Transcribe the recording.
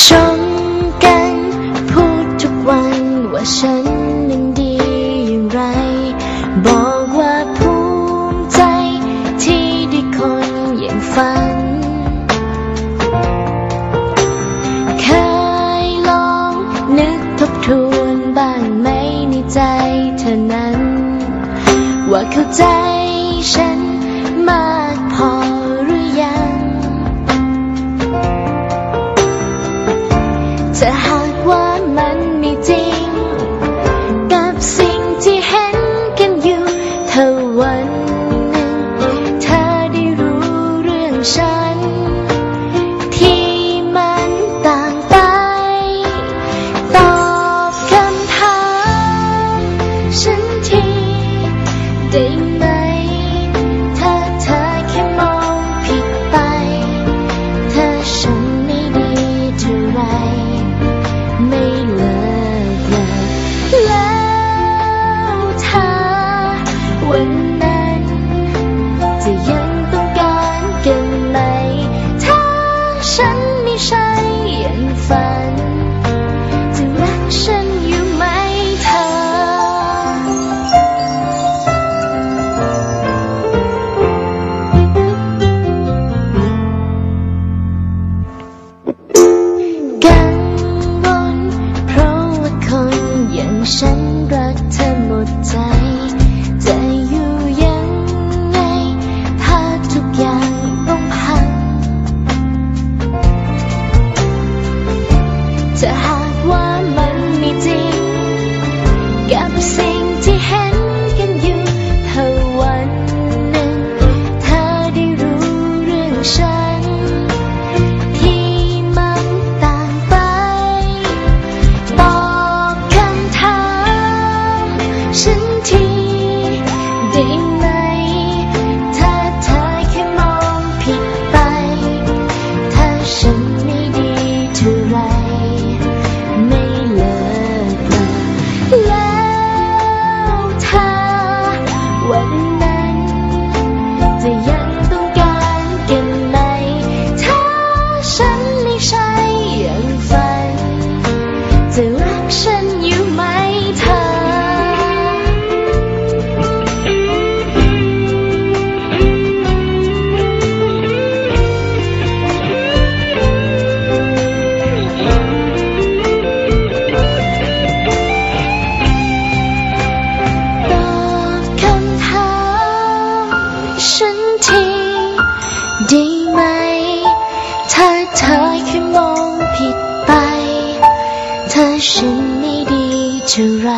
ชมกัน พูดทุกวันว่าฉันนั้นดีอย่างไร บอกว่าภูมิใจที่ได้คนอย่างฝัน เคยลองนึกทบทวนบ้างไหมในใจเธอนั้น ว่าเข้าใจฉันมาก ถ้าหากว่ามันไม่จริง กับสิ่งที่เห็นกันอยู่เธอวันหนึ่งเธอได้รู้เรื่องฉัน ที่มันต่างไป ตอบคำถามฉันทีได้ไหม ถ้าเธอแค่มองผิดไปเธอฉันไม่ดีเท่าไร วันนั้น จะยังต้องการกันไหม ถ้าฉันไม่ใช่อย่างฝัน จะรักฉันอยู่ไหมเธอ กังวลเพราะว่าคนอย่างฉันรักเธอ ถ้าห ดีไหม ถ้าเธอแค่มองผิดไป เธอฉันไม่ดีเท่าไร